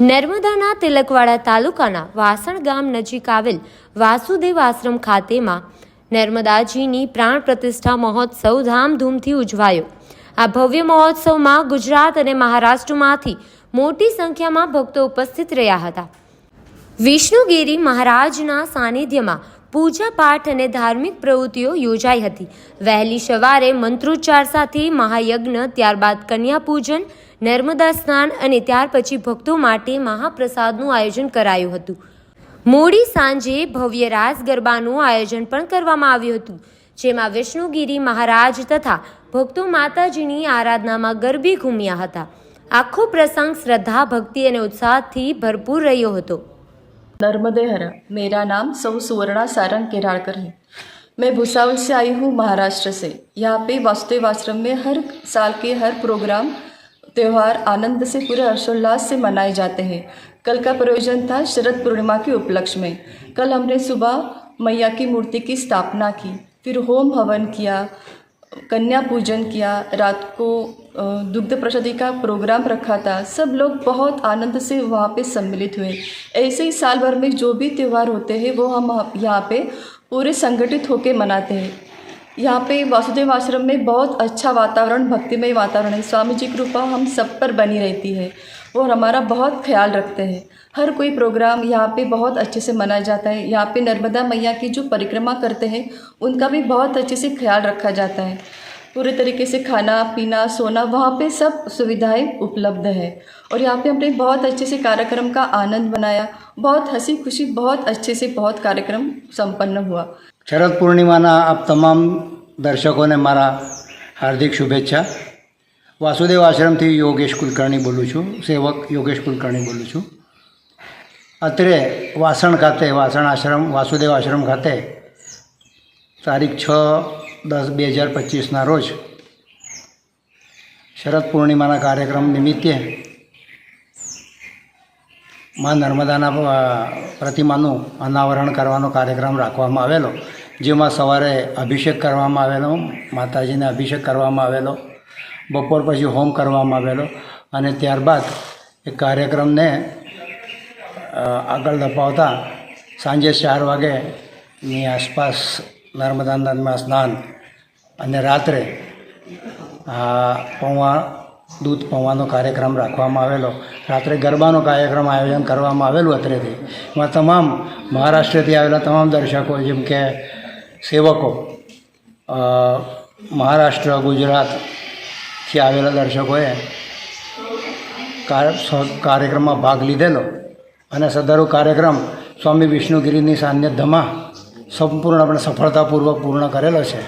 નર્મદાના તિલકવાડા તાલુકાના વાસણ ગામ નજીક આવેલ વાસુદેવ આશ્રમ ખાતેમાં નર્મદાજીની પ્રાણ પ્રતિષ્ઠા મહોત્સવ ધામધૂમથી ઉજવાયો. આ ભવ્ય મહોત્સવમાં ગુજરાત અને મહારાષ્ટ્રમાંથી મોટી સંખ્યામાં ભક્તો ઉપસ્થિત રહ્યા હતા. વિષ્ણુગીરી મહારાજના સાનિધ્યમાં પૂજા પાઠ અને ધાર્મિક પ્રવૃત્તિઓ યોજાઈ હતી. વહેલી સવારે મંત્રોચ્ચાર સાથે મહાયજ્ઞ, ત્યારબાદ કન્યા પૂજન નર્મદા સ્નાન અને ત્યાર પછી ભક્તો માટે મહાપ્રસાદનું આયોજન કરાયું હતું. મોડી સાંજે ભવ્ય રાસ ગરબાનું આયોજન પણ કરવામાં આવ્યું હતું. જેમાં વિષ્ણુગીરી મહારાજ તથા ભક્તો માતાજીની આરાધનામાં ગરબી ઘૂમ્યા હતા. આખો પ્રસંગ શ્રદ્ધા, ભક્તિ અને ઉત્સાહથી ભરપૂર રહ્યો હતો. नर्मदे हर मेरा नाम सौ सुवर्णा सारंग केराड़कर है। मैं भुसावल से आई हूँ महाराष्ट्र से। यहाँ पे वासुदेव आश्रम में हर साल के हर प्रोग्राम, त्यौहार आनंद से, पूरे हर्षोल्लास से मनाए जाते हैं। कल का प्रयोजन था शरद पूर्णिमा के उपलक्ष्य में। कल हमने सुबह मैया की मूर्ति की स्थापना की, फिर होम हवन किया कन्या पूजन किया, रात को दुग्ध प्रसादी का प्रोग्राम रखा था। सब लोग बहुत आनंद से वहाँ पे सम्मिलित हुए। ऐसे ही साल भर में जो भी त्यौहार होते हैं, वो हम यहाँ पे पूरे संगठित होकर मनाते हैं। यहाँ पे वासुदेव आश्रम में बहुत अच्छा वातावरण, भक्तिमय वातावरण है। स्वामी जी कृपा हम सब पर बनी रहती है और हमारा बहुत ख्याल रखते हैं। हर कोई प्रोग्राम यहाँ पे बहुत अच्छे से मनाया जाता है। यहाँ पे नर्मदा मैया की जो परिक्रमा करते हैं, उनका भी बहुत अच्छे से ख्याल रखा जाता है। पूरे तरीके से खाना, पीना, सोना, वहाँ पे सब सुविधाएँ उपलब्ध है। और यहाँ पे हमने बहुत अच्छे से कार्यक्रम का आनंद बनाया बहुत हँसी खुशी, बहुत अच्छे से बहुत कार्यक्रम संपन्न हुआ। શરદ પૂર્ણિમાના આપ તમામ દર્શકોને મારા હાર્દિક શુભેચ્છા. વાસુદેવ આશ્રમથી યોગેશ કુલકર્ણી બોલું છું. સેવક યોગેશ કુલકર્ણી બોલું છું. અત્રે વાસણ ખાતે, વાસણ આશ્રમ, વાસુદેવ આશ્રમ ખાતે તારીખ છ દસ બે હજાર પચીસના રોજ શરદ પૂર્ણિમાના કાર્યક્રમ નિમિત્તે મા નર્મદાના પ્રતિમાનું અનાવરણ કરવાનો કાર્યક્રમ રાખવામાં આવેલો, જેમાં સવારે અભિષેક કરવામાં આવેલો, માતાજીને અભિષેક કરવામાં આવેલો, બપોર પછી હોમ કરવામાં આવેલો અને ત્યારબાદ એ કાર્યક્રમને આગળ ધપાવતા સાંજે ચાર વાગેની આસપાસ નર્મદા નદીમાં સ્નાન અને રાત્રે પૌવા, દૂધ પૌવાનો કાર્યક્રમ રાખવામાં આવેલો. રાત્રે ગરબાનો કાર્યક્રમ આયોજન કરવામાં આવેલું અત્રેથી. એમાં તમામ મહારાષ્ટ્રથી આવેલા તમામ દર્શકો, જેમ કે સેવકો મહારાષ્ટ્ર, ગુજરાતથી આવેલા દર્શકોએ કાર્યક્રમમાં ભાગ લીધેલો અને સદરુ કાર્યક્રમ સ્વામી વિષ્ણુગીરીની સાન્નિધ્યમાં સંપૂર્ણપણે સફળતાપૂર્વક પૂર્ણ કરેલો છે.